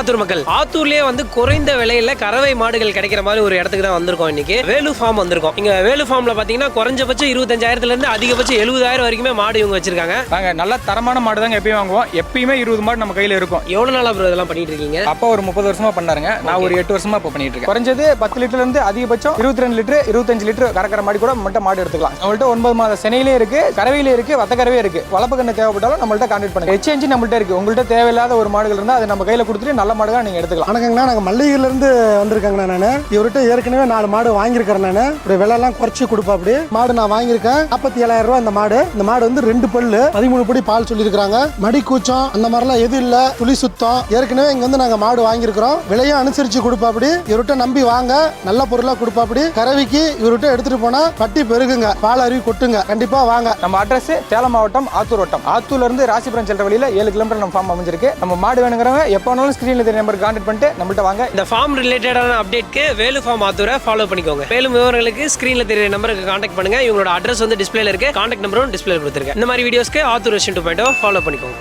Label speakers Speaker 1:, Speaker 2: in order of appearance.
Speaker 1: ஆத்தூர் மக்கள். ஆத்தூர்லயே வந்து குறைந்த விலையில கறவை மாடுகள் கிடைக்கிற மாதிரி ஒரு இடத்துக்கு தான் வந்திருக்கோம் இன்னைக்கு. வேலு ஃபார்ம் வந்திருக்கோம். இங்க வேலு ஃபார்ம்ல பாத்தீங்கன்னா குறைஞ்சபட்சம் இருபத்தஞ்சாயிரத்துல இருந்து அதிகபட்சம் எழுபதாயிரம் வரைக்குமே மாடு இவங்க வச்சிருக்காங்க.
Speaker 2: நாங்கள் நல்ல தரமான மாடு தாங்க எப்பயும் வாங்குவோம். எப்பயுமே இருபது மாடு நம்ம கையில் இருக்கும்.
Speaker 1: எவ்வளவு நாளா ப்ரோ இதெல்லாம் பண்ணிட்டு இருக்கீங்க?
Speaker 2: அப்பா ஒரு முப்பது வருஷமா பண்ணாருங்க. நான் ஒரு எட்டு வருஷமா இப்போ பண்ணிட்டு இருக்கேன். குறைஞ்சது பத்து லிட்டர்ல இருந்து அதிகபட்சம் இருபத்தி ரெண்டு லிட்டர் இருபத்தஞ்சு லிட்டர் கறக்கிற மாடி கூட மட்டும் மாடு எடுத்துக்கலாம். நம்மள்ட்ட ஒன்பது மாத சென்னையிலே இருக்கு கறவையிலே இருக்கு வத்தக்கறவே இருக்கு. வளர்ப்பு கண்ணு தேவைப்பட்டாலும் நம்மள்ட்ட கான்டாக்ட் பண்ணுங்க. எச்என்ஜி நம்மள்ட்ட இருக்கு. உங்கள்ட்ட தேவையில்லாத ஒரு மாடுகள் இருந்தால் அதை நம்ம கையில் கொடுத்துட்டு நல்ல மாடுగా நீங்க எடுத்துக்கலாம்.
Speaker 3: வணக்கங்கண்ணா நாங்கள் மல்லிகையிலேருந்து வந்திருக்கேங்கண்ணா நான். இவர்கிட்ட ஏற்கனவே நாலு மாடு வாங்கியிருக்கிறேன் நான். இப்படி விலையெல்லாம் குறைச்சி கொடுப்பா அப்படி. மாடு நான் வாங்கியிருக்கேன். நாற்பத்தி ஏழாயிரம் ரூபா இந்த மாடு. இந்த மாடு வந்து ரெண்டு பல்லு பதிமூணு படி பால் சொல்லியிருக்காங்க மடி கூச்சம் அந்த மாதிரிலாம் எதுவும் இல்லை. துளி சுத்தம். ஏற்கனவே இங்கே வந்து நாங்கள் மாடு வாங்கியிருக்கிறோம். விலையும் அனுசரித்து கொடுப்பா அப்படி. இவர்கிட்ட நம்பி வாங்க. நல்ல பொருளாக கொடுப்பா அப்படி. கறவைக்கு இவர்கிட்ட எடுத்துகிட்டு போனால் பட்டி பெருகுங்க. பால் அருவி கொட்டுங்க. கண்டிப்பாக வாங்க.
Speaker 2: நம்ம அட்ரஸ் சேலம் மாவட்டம் ஆத்தூர் வட்டம். ஆத்தூர்ல இருந்து ராசிபுரம் செல்ற வழியில ஏழு கிலோமீட்டர் நம்ம ஃபார்ம் அமைஞ்சிருக்கு. நம்ம மாடு வேணுங்கிறவங்க எப்போ வேணாலும் ஸ்கிரீன்ல தெரிய நம்பருக்கு கான்டாக்ட் பண்ணிட்டு நம்மள்ட்ட வாங்க.
Speaker 1: இந்த ஃபார்ம் ரிலேட்டடான அப்டேட்க்கு வேலு ஃபார்ம் ஆத்தூரை ஃபாலோ பண்ணிக்கோங்க. மேலும் விவரங்களுக்கு ஸ்க்ரீனில் தெரிய நம்பருக்கு காண்டாக்ட் பண்ணுங்க. இவங்களோட அட்ரஸ் வந்து டிஸ்பிளேல இருக்கு. காண்டாக்ட் நம்பரும் டிஸ்பிளே கொடுத்துருக்கேன். இந்த மாதிரி வீடியோஸ்க்கு Athur version two point follow பண்ணிக்கோங்க.